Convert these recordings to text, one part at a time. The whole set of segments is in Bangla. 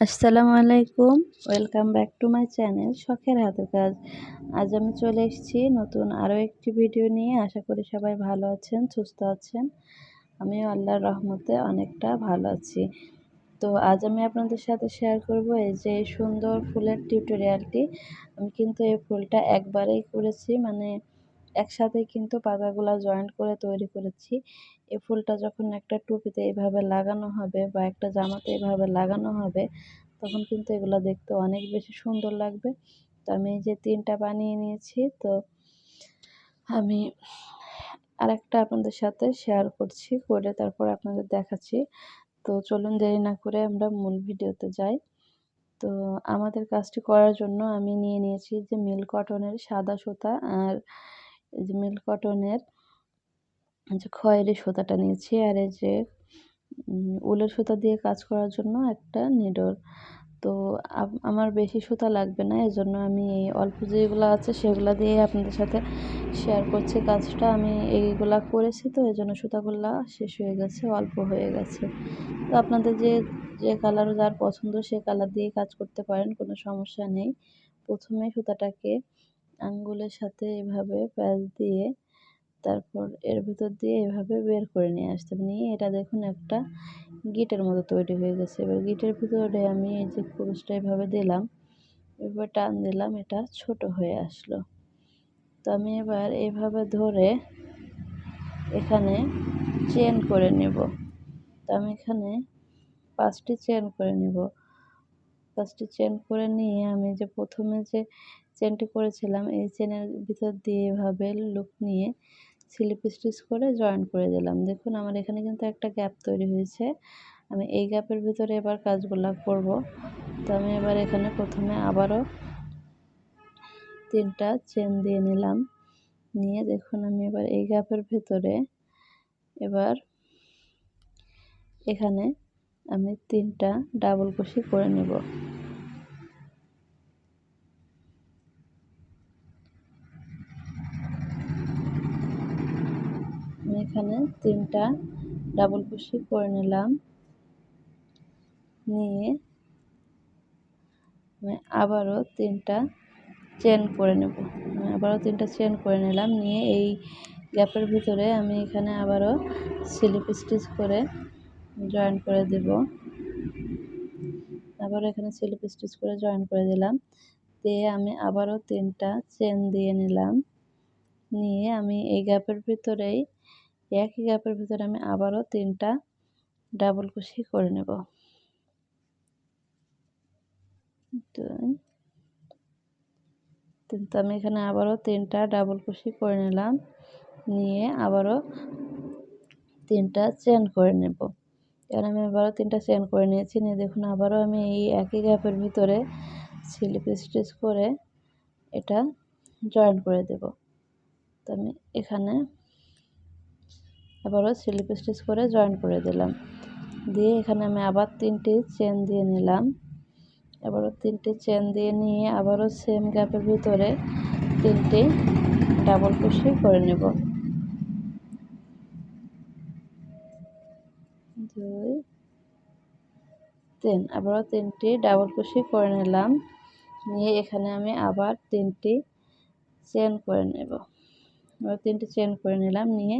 আসসালামু আলাইকুম। Welcome back to my channel শখের হাতে কাজ। আজ আমি চলে এসেছি নতুন আরও একটি ভিডিও নিয়ে। আশা করি সবাই ভালো আছেন, সুস্থ আছেন। আমিও আল্লাহর রহমতে অনেকটা ভালো আছি। তো আজ আমি আপনাদের সাথে শেয়ার করব এই যে সুন্দর ফুলের টিউটোরিয়ালটি আমি কিন্তু এই ফুলটা একবারেই করেছি মানে একসাথে কিন্তু পাতাগুলো জয়েন্ট করে তৈরি করেছি। এই ফুলটা যখন একটা টুপিতে এভাবে লাগানো হবে বা একটা জামাতে এভাবে লাগানো হবে, তখন কিন্তু এগুলো দেখতে অনেক বেশি সুন্দর লাগবে। তো আমি যে তিনটা বানিয়ে নিয়েছি, তো আমি আরেকটা আপনাদের সাথে শেয়ার করছি, করে তারপর আপনাদের দেখাচ্ছি। তো চলুন দেরি না করে আমরা মূল ভিডিওতে যাই। তো আমাদের কাজটি করার জন্য আমি নিয়ে নিয়েছি যে মিল কটনের সাদা সুতা আর এই যে মিল কটনের যে খয়েরি সুতাটা নিয়েছি আর এই যে উলের সুতা দিয়ে কাজ করার জন্য একটা নিডল তো আমার বেশি সুতা লাগবে না, এজন্য আমি এই অল্প যেগুলো আছে সেগুলো দিয়ে আপনাদের সাথে শেয়ার করছি। কাজটা আমি এইগুলা করেছি তো এই জন্য সুতাগুলা শেষ হয়ে গেছে, অল্প হয়ে গেছে। তো আপনাদের যে যে কালার যার পছন্দ সে কালার দিয়ে কাজ করতে পারেন, কোনো সমস্যা নেই। প্রথমে সুতাটাকে আঙ্গুলের সাথে এভাবে প্যাচ দিয়ে তারপর এর ভিতর দিয়ে এভাবে বের করে নিয়ে আসতে হবে। নিয়ে এটা দেখুন একটা গিটের মতো তৈরি হয়ে গেছে। এবার গিটের ভিতরে আমি এই যে কুরুশটা এভাবে দিলাম এবার টান দিলাম, এটা ছোট হয়ে আসলো। তো আমি এবার এভাবে ধরে এখানে চেন করে নেব। তো আমি এখানে পাঁচটি চেন করে নেব। পাঁচটি চেন করে নিয়ে আমি যে প্রথমে যে চেনটি করেছিলাম। এই চেনের ভিতর দিয়ে এভাবে লুক নিয়ে স্লিপ স্টিচ করে জয়েন করে দিলাম। দেখুন, আমার এখানে কিন্তু একটা গ্যাপ তৈরি হয়েছে। আমি এই গ্যাপের ভিতরে এবার কাজগুলো করব। তো আমি এবার এখানে প্রথমে আবারও তিনটা চেন দিয়ে নিলাম। নিয়ে দেখুন, আমি এবার এই গ্যাপের ভেতরে এবার এখানে আমি তিনটা ডাবল কুশি করে নেব আমি এখানে তিনটা ডাবল কুশি করে নিলাম। নিয়ে আবারও তিনটা চেন করে নেব। আবারও তিনটা চেন করে নিলাম। নিয়ে এই গ্যাপের ভিতরে আমি এখানে আবারও স্লিপ স্টিচ করে জয়েন করে দেব। আবারও এখানে স্লিপ স্টিচ করে জয়েন করে দিলাম। দিয়ে আমি আবারও তিনটা চেন দিয়ে নিলাম। নিয়ে আমি এই গ্যাপের ভিতরেই একই গ্যাপের ভিতরে আমি আবারও তিনটা ডাবল কুশি করে নেব। কিন্তু আমি এখানে আবারও তিনটা ডাবল কুশি করে নিলাম। নিয়ে আবারও তিনটা চেন করে নেব। এবার আমি আবারও তিনটা চেন করে নিয়েছি। নিয়ে দেখুন, আবারও আমি এই একই গ্যাপের ভিতরে স্লিপ স্টিচ করে এটা জয়েন করে দেব। তো আমি এখানে আবারও স্লিপ স্টিচ করে জয়েন করে দিলাম। দিয়ে এখানে আমি আবার তিনটি চেন দিয়ে নিলাম। আবারও তিনটি চেন দিয়ে নিয়ে আবারও সেম গ্যাপের ভিতরে তিনটি ডাবল কুশি করে নেব। দুই, তিন, আবারও তিনটি ডাবল কুশি করে নিলাম। নিয়ে এখানে আমি আবার তিনটি চেন করে নেব। আবার তিনটি চেন করে নিলাম। নিয়ে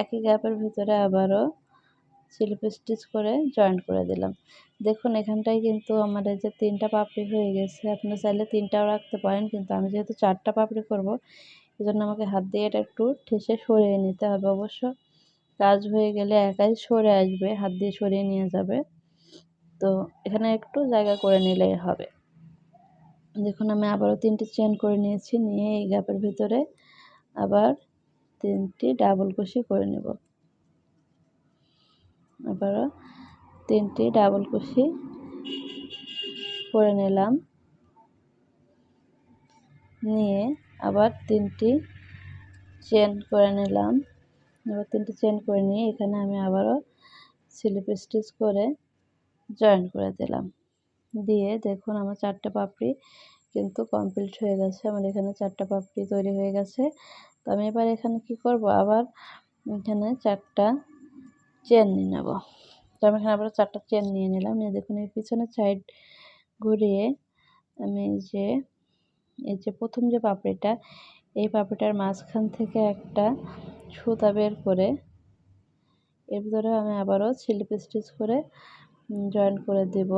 একই গ্যাপের ভিতরে আবারও স্লিপ স্টিচ করে জয়েন্ট করে দিলাম। দেখুন, এখানটায় কিন্তু আমার এই যে তিনটা পাপড়ি হয়ে গেছে। আপনি চাইলে তিনটাও রাখতে পারেন, কিন্তু আমি যেহেতু চারটা পাপড়ি করব জন্য আমাকে হাত দিয়ে এটা একটু ঠেসে সরিয়ে নিতে হবে অবশ্য। কাজ হয়ে গেলে একাই সরে আসবে, হাত দিয়ে সরিয়ে নিয়ে যাবে। তো এখানে একটু জায়গা করে নিলেই হবে। দেখুন, আমি আবারও তিনটি চেন করে নিয়েছি, নিয়ে এই গ্যাপের ভিতরে আবার তিনটি ডাবল কুশি করে নেব। আবারও তিনটি ডাবল কুশি করে নিলাম। নিয়ে আবার তিনটি চেন করে নিলাম। এবার তিনটি চেন করে নিয়ে এখানে আমি আবারও স্লিপ স্টিচ করে জয়েন করে দিলাম। দিয়ে দেখুন আমার চারটে পাপড়ি কিন্তু কমপ্লিট হয়ে গেছে। আমার এখানে চারটা পাপড়ি তৈরি হয়ে গেছে। তো আমি এবার এখানে কি করব? আবার এখানে চারটা চেন নিয়ে নেব। তো আমি এখানে আবার চারটা চেন নিয়ে নিলাম। নিয়ে দেখুন এই পিছনের সাইড ঘুরিয়ে আমি যে, এই যে প্রথম যে পাপড়িটা, এই পাপড়িটার মাঝখান থেকে একটা সুতা বের করে, এর ভিতরে আমি আবারও স্লিপ স্টিচ করে জয়েন করে দেব।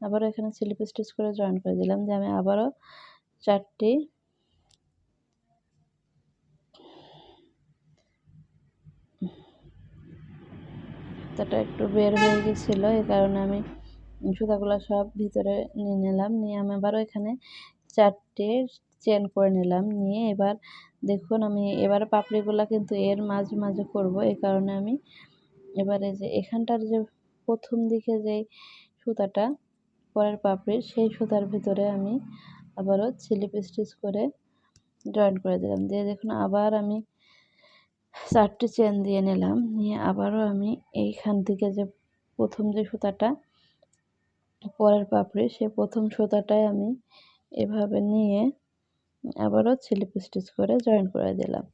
আবারও এখানে স্লিপ স্টিচ করে জয়েন করে দিলাম। যে আমি আবারও চারটি সুতাটা একটু বের হয়ে গেছিল, এই কারণে আমি সুতাগুলো সব ভিতরে নিয়ে নিলাম। নিয়ে আমি আবারও এখানে চারটে চেন করে নিলাম। নিয়ে এবার দেখুন আমি এবার পাপড়িগুলো কিন্তু এর মাঝে মাঝে করব, এই কারণে আমি এবারে যে এখানটার যে প্রথম দিকে যে সুতাটা, পরের পাপড়ির, সেই সুতার ভিতরে আমি আবারও স্লিপ স্টিচ করে জয়েন করে দিলাম। দিয়ে দেখুন আবার আমি চারটি চেন দিয়ে নিলাম। নিয়ে আবারও আমি এইখান থেকে যে প্রথম যে সুতাটা, পরের পাপড়ি, সে প্রথম সুতাটাই আমি এভাবে নিয়ে আবারও স্লিপ স্টিচ করে জয়েন করে দিলাম।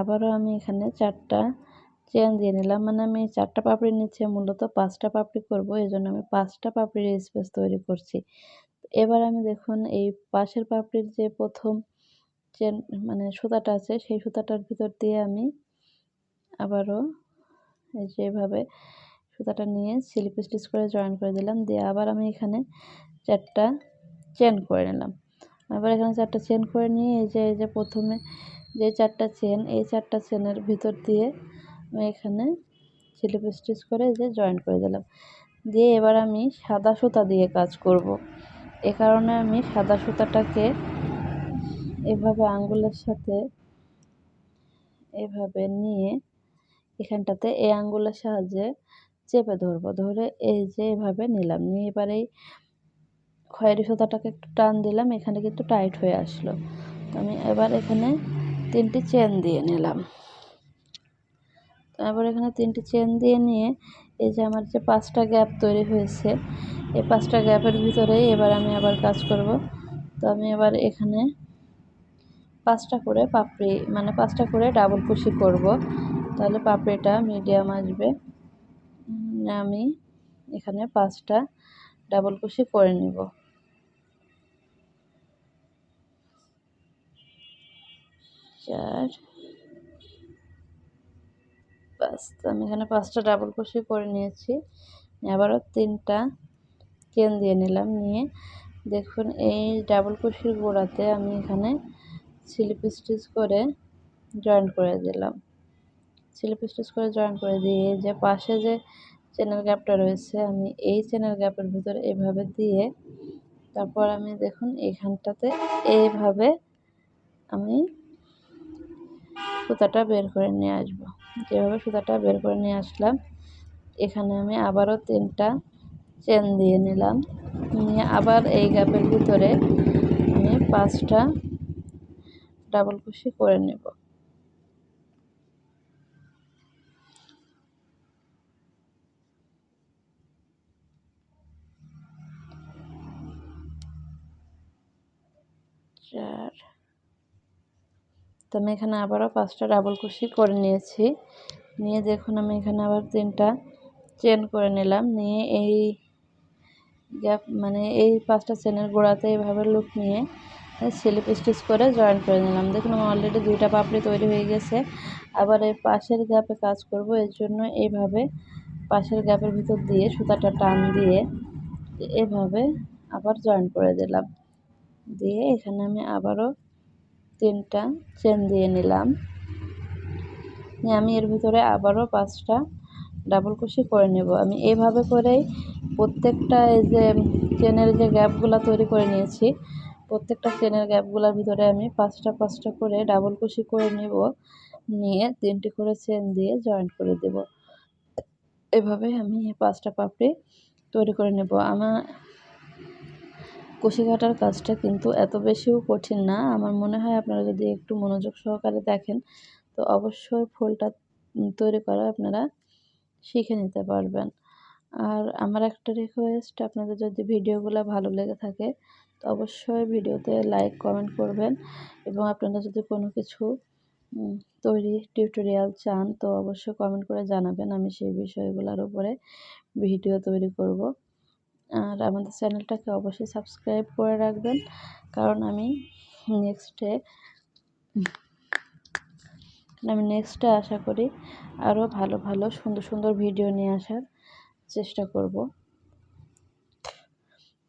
আবারও আমি এখানে চারটা চেন দিয়ে নিলাম। মানে আমি চারটা পাপড়ি নিচে মূলত পাঁচটা পাপড়ি করব এই জন্য আমি পাঁচটা পাপড়ির স্পেস তৈরি করছি। এবার আমি দেখুন, এই পাশের পাপড়ির যে প্রথম চেন মানে সুতাটা আছে, সেই সুতাটার ভিতর দিয়ে আমি আবারও এই যেভাবে সুতাটা নিয়ে স্লিপ স্টিচ করে জয়েন করে দিলাম। দিয়ে আবার আমি এখানে চারটা চেন করে নিলাম। আবার এখানে চারটা চেন করে নিয়ে এই যে এই যে প্রথমে যে চারটা চেন এই চারটা চেনের ভিতর দিয়ে আমি এখানে স্লিপ স্টিচ করে এই যে জয়েন করে দিলাম। দিয়ে এবার আমি সাদা সুতা দিয়ে কাজ করব। এ কারণে আমি সাদা সুতাটাকে এভাবে আঙ্গুলের সাথে এভাবে নিয়ে এখানটাতে এই আঙ্গুলের সাহায্যে চেপে ধরবো। ধরে এই যে এভাবে নিলাম। নিয়ে এবারে খয়েরি সুতাটাকে একটু টান দিলাম। এখানে কিন্তু টাইট হয়ে আসলো। আমি এবার এখানে তিনটি চেন দিয়ে নিলাম। তারপর এখানে তিনটি চেন দিয়ে নিয়ে এই যে আমার যে পাঁচটা গ্যাপ তৈরি হয়েছে, এই পাঁচটা গ্যাপের ভিতরেই এবার আমি আবার কাজ করব। তো আমি এবার এখানে পাঁচটা করে পাপড়ি মানে পাঁচটা করে ডাবল কুশি করব। তাহলে পাপড়িটা মিডিয়াম আসবে। আমি এখানে পাঁচটা ডাবল কুশি করে নিব। চার, পাঁচ আমি এখানে পাঁচটা ডাবল কুশি করে নিয়েছি। আবারও তিনটা চেন দিয়ে নিলাম। নিয়ে দেখুন, এই ডাবল কুশির গোড়াতে আমি এখানে স্লিপ স্টিচ করে জয়েন করে দিলাম। স্লিপ স্টিচ করে জয়েন করে দিয়ে যে পাশে যে চ্যানেল গ্যাপটা রয়েছে, আমি এই চ্যানেল গ্যাপের ভিতরে এভাবে দিয়ে তারপর আমি দেখুন এইখানটাতে এইভাবে আমি সুতাটা বের করে নিয়ে আসব। যেভাবে সুতাটা বের করে নিয়ে আসলাম, এখানে আমি আবারও তিনটা চেন দিয়ে নিলাম। নিয়ে আবার এই গ্যাপের ভিতরে আমি পাঁচটা ডাবল কুশি করে নেব। চার। তো আমি এখানে আবারও পাঁচটা ডাবল কুশি করে নিয়েছি। নিয়ে দেখুন আমি এখানে আবার তিনটা চেন করে নিলাম। নিয়ে এই গ্যাপ মানে এই পাঁচটা চেনের গোড়াতে এইভাবে লুক নিয়ে স্লিপ স্টিচ করে জয়েন করে নিলাম। দেখুন, আমার অলরেডি দুইটা পাপড়ি তৈরি হয়ে গেছে। আবার এই পাশের গ্যাপে কাজ করব, এর জন্য এইভাবে পাশের গ্যাপের ভিতর দিয়ে সুতাটা টান দিয়ে এভাবে আবার জয়েন করে দিলাম। দিয়ে এখানে আমি আবারও তিনটা চেন দিয়ে নিলাম। আমি এর ভিতরে আবারও পাঁচটা ডাবল কুশি করে নেব। আমি এইভাবে করেই প্রত্যেকটা এই যে চেনের যে গ্যাপগুলো তৈরি করে নিয়েছি প্রত্যেকটা চেনের গ্যাপগুলোর ভিতরে আমি পাঁচটা পাঁচটা করে ডাবল কুশি করে নেব। নিয়ে তিনটি করে চেন দিয়ে জয়েন্ট করে দেব। এভাবে আমি পাঁচটা পাপড়ি তৈরি করে নেব। আমার কুশি কাটার কাজটা কিন্তু এত বেশিও কঠিন না। আমার মনে হয় আপনারা যদি একটু মনোযোগ সহকারে দেখেন, তো অবশ্যই ফুলটা তৈরি করা আপনারা শিখে নিতে পারবেন। আর আমার একটা রিকোয়েস্ট আপনাদের যদি ভিডিওগুলো ভালো লেগে থাকে তো অবশ্যই ভিডিওতে লাইক, কমেন্ট করবেন। এবং আপনারা যদি কোনো কিছু তৈরি টিউটোরিয়াল চান, তো অবশ্যই কমেন্ট করে জানাবেন। আমি সেই বিষয়গুলোর উপরে ভিডিও তৈরি করব। আর আমাদের চ্যানেলটাকে অবশ্যই সাবস্ক্রাইব করে রাখবেন। কারণ আমি নেক্সটে আমি নেক্সটে আশা করি আরও ভালো ভালো, সুন্দর সুন্দর ভিডিও নিয়ে আসার চেষ্টা করব।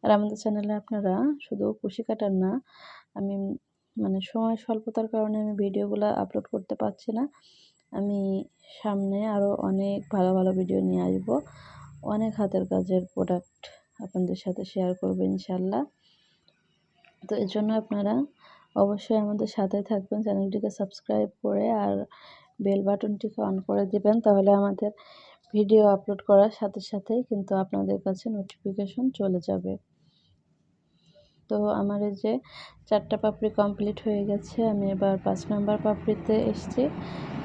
আর আমাদের চ্যানেলে আপনারা শুধু কুশি কাটার না, আমি মানে সময় স্বল্পতার কারণে আমি ভিডিওগুলো আপলোড করতে পারছি না। আমি সামনে আরও অনেক ভালো ভালো ভিডিও নিয়ে আসব। অনেক হাতের কাজের প্রোডাক্ট আপনাদের সাথে শেয়ার করব ইনশাল্লাহ তো এর জন্য আপনারা অবশ্যই আমাদের সাথে থাকবেন চ্যানেলটিকে সাবস্ক্রাইব করে আর বেল বাটনটিকে অন করে দেবেন, তাহলে আমাদের ভিডিও আপলোড করার সাথে সাথেই কিন্তু আপনাদের কাছে নোটিফিকেশন চলে যাবে। তো আমার এই যে চারটা পাপড়ি কমপ্লিট হয়ে গেছে, আমি এবার পাঁচ নম্বর পাপড়িতে এসছি।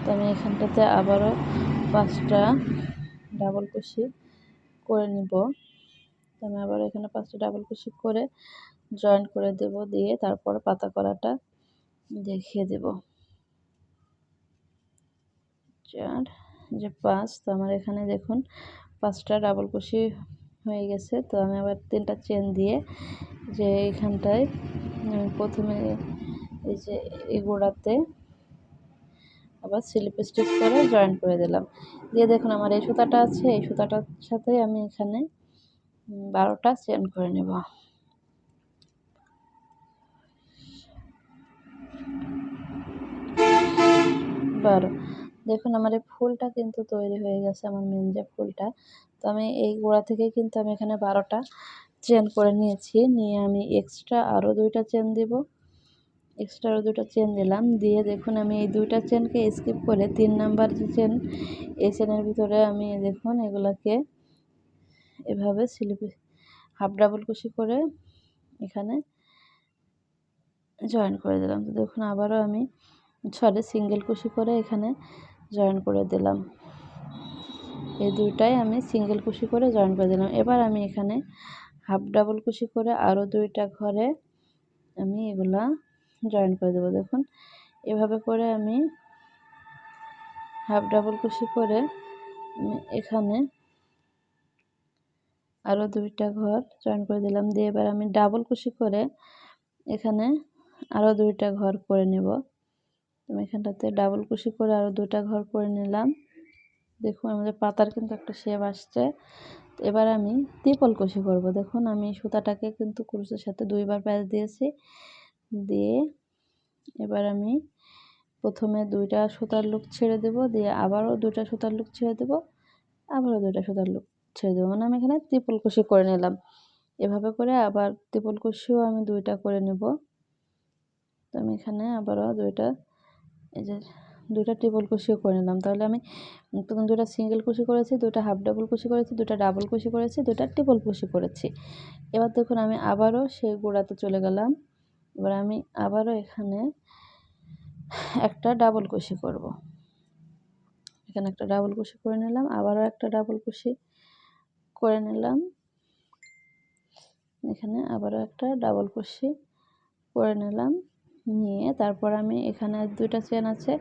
তো আমি এখানটাতে আবারও পাঁচটা ডাবল কুশি করে নিব। তো আমি আবার এখানে পাঁচটা ডাবল কুশি করে জয়েন করে দেব, দিয়ে তারপর পাতা করাটা দেখিয়ে দেব। চার যে পাঁচ, তো আমার এখানে দেখুন পাঁচটা ডাবল কুশি হয়ে গেছে। তো আমি আবার তিনটা চেন দিয়ে যে এইখানটায় প্রথমে এই যে এই গোড়াতে আবার স্লিপ স্টিচ করে জয়েন করে দিলাম। দিয়ে দেখুন আমার এই সুতাটা আছে, এই সুতাটার সাথে আমি এখানে বারোটা চেন করে নেব। বারো। দেখুন আমার এই ফুলটা কিন্তু তৈরি হয়ে গেছে, আমার মেন যে ফুলটা তো আমি এই গোড়া থেকে কিন্তু আমি এখানে বারোটা চেন করে নিয়েছি। নিয়ে আমি এক্সট্রা আরও দুইটা চেন দিব। এক্সট্রা আরও দুটো চেন দিলাম। দিয়ে দেখুন আমি এই দুইটা চেনকে স্কিপ করে তিন নাম্বার যে চেন এই চেনের ভিতরে আমি দেখুন এগুলাকে এভাবে স্লিপে হাফ ডাবল কুশি করে এখানে জয়েন করে দিলাম। তো দেখুন আবারও আমি সরি সিঙ্গেল কুশি করে এখানে জয়েন করে দিলাম। এই দুইটাই আমি সিঙ্গেল কুশি করে জয়েন করে দিলাম। এবার আমি এখানে হাফ ডাবল কুশি করে আরও দুইটা ঘরে আমি এগুলা জয়েন করে দেবো। দেখুন, এভাবে করে আমি হাফ ডাবল কুশি করে এখানে আরও দুইটা ঘর জয়েন করে দিলাম। দিয়ে এবার আমি ডাবল কুশি করে এখানে আরও দুইটা ঘর করে নেব। আমি এখানটাতে ডাবল কুশি করে আরও দুটা ঘর করে নিলাম। দেখুন, আমাদের পাতার কিন্তু একটা শেপ আসছে। এবার আমি ত্রিপল কুশি করব। দেখুন, আমি সুতাটাকে কিন্তু কুরুসের সাথে দুইবার প্যাচ দিয়েছি। দিয়ে এবার আমি প্রথমে দুইটা সুতার লুক ছেড়ে দেব। দিয়ে আবারও দুইটা সুতার লুক ছেড়ে দেব। আবারও দুইটা সুতার লুক ছেড়ে দেবো। মানে আমি এখানে ত্রিপল কষি করে নিলাম। এভাবে করে আবার ত্রিপল কষিও আমি দুইটা করে নেব। তো আমি এখানে আবারও দুইটা এই যে দুইটা ট্রিপল কুশিও করে নিলাম। তাহলে আমি প্রথম দুটা সিঙ্গেল কুশি করেছি দুটা হাফ ডাবল কুশি করেছি দুটা ডাবল কুশি করেছি দুটা ট্রিপল কুশি করেছি। এবার দেখুন আমি আবারও সেই গোড়াতে চলে গেলাম। এবার আমি আবারও এখানে একটা ডাবল কুশি করব। এখানে একটা ডাবল কুশি করে নিলাম, আবারও একটা ডাবল কুশি করে নিলাম। এখানে আবারও একটা ডাবল কুশি করে নিলাম। নিয়ে তারপর আমি এখানে দুইটা চেন আছে।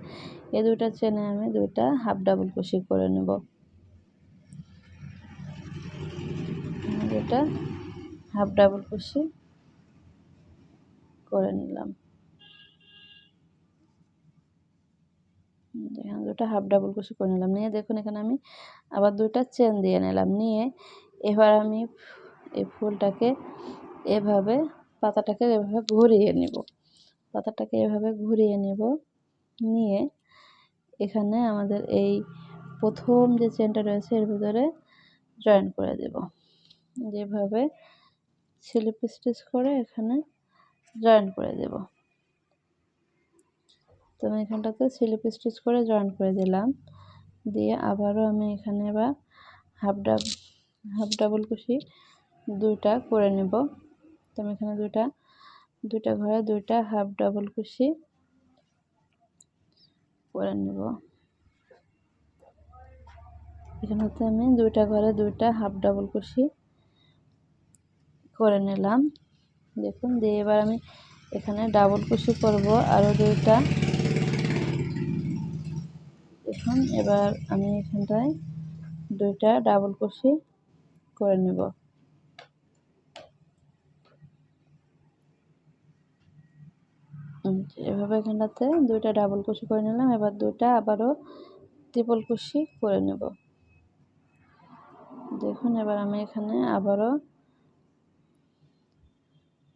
এই দুইটা চেনে আমি দুইটা হাফ ডাবল কুশি করে নেব। দুটা হাফ ডাবল কুশি করে নিলাম। এখানে দুটো হাফ ডাবল কুশি করে নিলাম। নিয়ে দেখুন এখানে আমি আবার দুইটা চেন দিয়ে নিলাম। নিয়ে এবার আমি এই ফুলটাকে এভাবে, পাতাটাকে এভাবে ঘুরিয়ে নেব। পাতাটাকে এভাবে ঘুরিয়ে নেব। নিয়ে এখানে আমাদের এই প্রথম যে চেনটা রয়েছে এর ভিতরে জয়েন করে দেব। যেভাবে স্লিপ স্টিচ করে এখানে জয়েন করে দেব। তো আমি এখানটাতে স্লিপ স্টিচ করে জয়েন করে দিলাম। দিয়ে আবারও আমি এখানে বা হাফ ডাব হাফ ডাবল কুশি দুইটা করে নেব। তো আমি এখানে দুইটা দুইটা ঘরে দুইটা হাফ ডাবল কুশি। করে নেব। এখানে হচ্ছে আমি দুইটা ঘরে দুইটা হাফ ডাবল কুশি করে নিলাম। দেখুন, দিয়ে এবার আমি এখানে ডাবল কুশি করব আরও দুইটা। দেখুন, এবার আমি এখানটায় দুইটা ডাবল কুশি করে নেব। এভাবে এখানটাতে দুইটা ডাবল কুশি করে নিলাম। এবার দুইটা আবারও ত্রিপল কুশি করে নেব। দেখুন, এবার আমি এখানে আবারও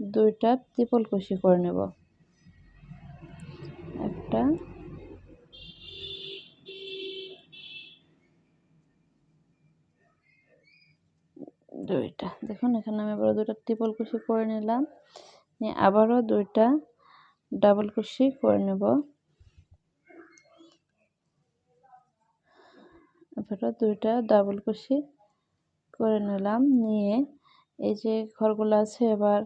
দুইটা ত্রিপল কুশি করে নেব। একটা, দুইটা। দেখুন, এখানে আমি আবারও দুইটা ট্রিপল কুশি করে নিলাম। নিয়ে আবারও দুইটা ডাবল কুশি করে নেব। আবারও দুইটা ডাবল কুশি করে নিলাম। নিয়ে এই যে ঘরগুলো আছে, এবার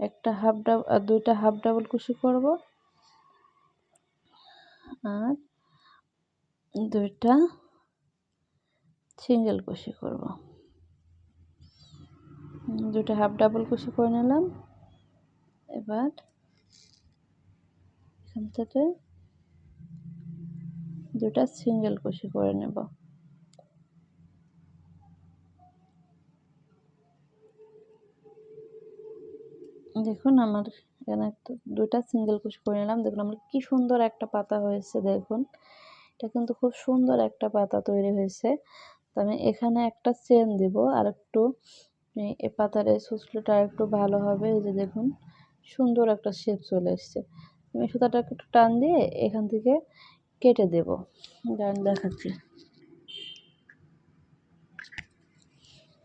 একটা হাফ ডাবল দুইটা হাফ ডাবল কুশি করব। আর দুইটা সিঙ্গেল কুশি করব। দুটো হাফ ডাবল কুশি করে নিলাম। এবার এখান থেকে দুটা সিঙ্গেল কুশি করে নেব। দেখুন আমার এখানে দুটা সিঙ্গেল কুশি করে নিলাম। দেখুন আমার কি সুন্দর একটা পাতা হয়েছে, দেখুন। এটা কিন্তু খুব সুন্দর একটা পাতা তৈরি হয়েছে। তো আমি এখানে একটা চেন দিব আর একটু এ পাতার এই সুসলিটা একটু ভালো হবে। এই যে দেখুন, সুন্দর একটা শেপ চলে এসছে। আমি সুতাটাকে একটু টান দিয়ে এখান থেকে কেটে দেব। ডান দেখাচ্ছি।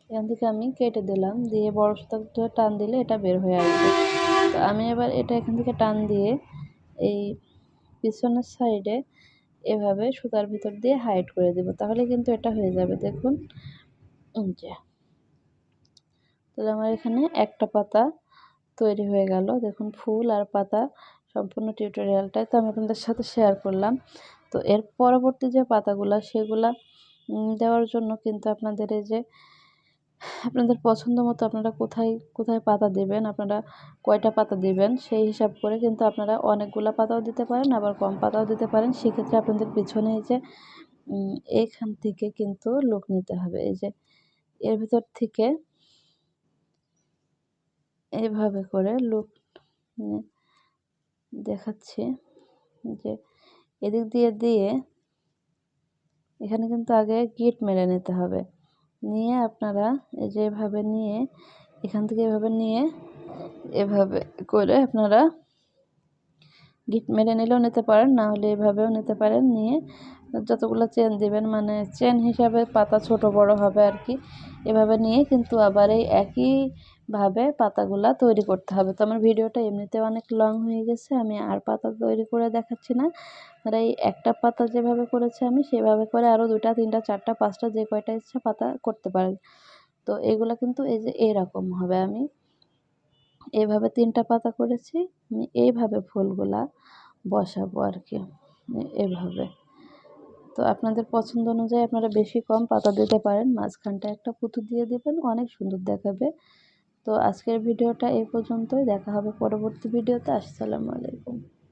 এখান থেকে আমি কেটে দিলাম, দিয়ে বড় সুতাটা টান দিলে এটা বের হয়ে আসবে। তো আমি এবার এটা এখান থেকে টান দিয়ে এই পিছনের সাইডে এভাবে সুতার ভিতর দিয়ে হাইট করে দেব, তাহলে কিন্তু এটা হয়ে যাবে। দেখুন যে। তাহলে আমার এখানে একটা পাতা তৈরি হয়ে গেল। দেখুন, ফুল আর পাতা সম্পূর্ণ টিউটোরিয়ালটাই তো আমি আপনাদের সাথে শেয়ার করলাম। তো এর পরবর্তী যে পাতাগুলা, সেগুলা দেওয়ার জন্য কিন্তু আপনাদের এই যে, আপনাদের পছন্দ মতো আপনারা কোথায় কোথায় পাতা দেবেন, আপনারা কয়টা পাতা দিবেন, সেই হিসাব করে কিন্তু আপনারা অনেকগুলো পাতাও দিতে পারেন, আবার কম পাতাও দিতে পারেন। সেক্ষেত্রে আপনাদের পিছনে এই যে এইখান থেকে কিন্তু লোক নিতে হবে। এই যে, এর ভিতর থেকে এইভাবে করে লুক দেখাচ্ছি যে এদিক দিয়ে দিয়ে এখানে কিন্তু আগে গিট মেরে নিতে হবে। নিয়ে আপনারা এই যে এভাবে নিয়ে, এখান থেকে এভাবে নিয়ে, এভাবে করে আপনারা গিট মেরে নিলেও নিতে পারেন, না হলে এভাবেও নিতে পারেন। নিয়ে যতগুলো চেন দিবেন মানে চেন হিসাবে পাতা ছোট বড় হবে আর কি, এভাবে নিয়ে কিন্তু আবার এই একইভাবে পাতাগুলা তৈরি করতে হবে। তো আমার ভিডিওটা এমনিতে অনেক লং হয়ে গেছে, আমি আর পাতা তৈরি করে দেখাচ্ছি না। আর এই একটা পাতা যেভাবে করেছি আমি, সেভাবে করে আরও দুটা তিনটা, চারটা, পাঁচটা যে কয়টা ইচ্ছা পাতা করতে পারেন। তো এগুলো কিন্তু এই যে এরকম হবে আমি। এভাবে তিনটা পাতা করেছি, আমি এইভাবে ফুলগুলা বসাবো আর কি, এভাবে। তো আপনাদের পছন্দ অনুযায়ী আপনারা বেশি কম পাতা দিতে পারেন। মাঝখানটা একটা পুঁতু দিয়ে দেবেন, অনেক সুন্দর দেখাবে। তো আজকের ভিডিওটা এই পর্যন্তই। দেখা হবে পরবর্তী ভিডিওতে। আসসালামু আলাইকুম।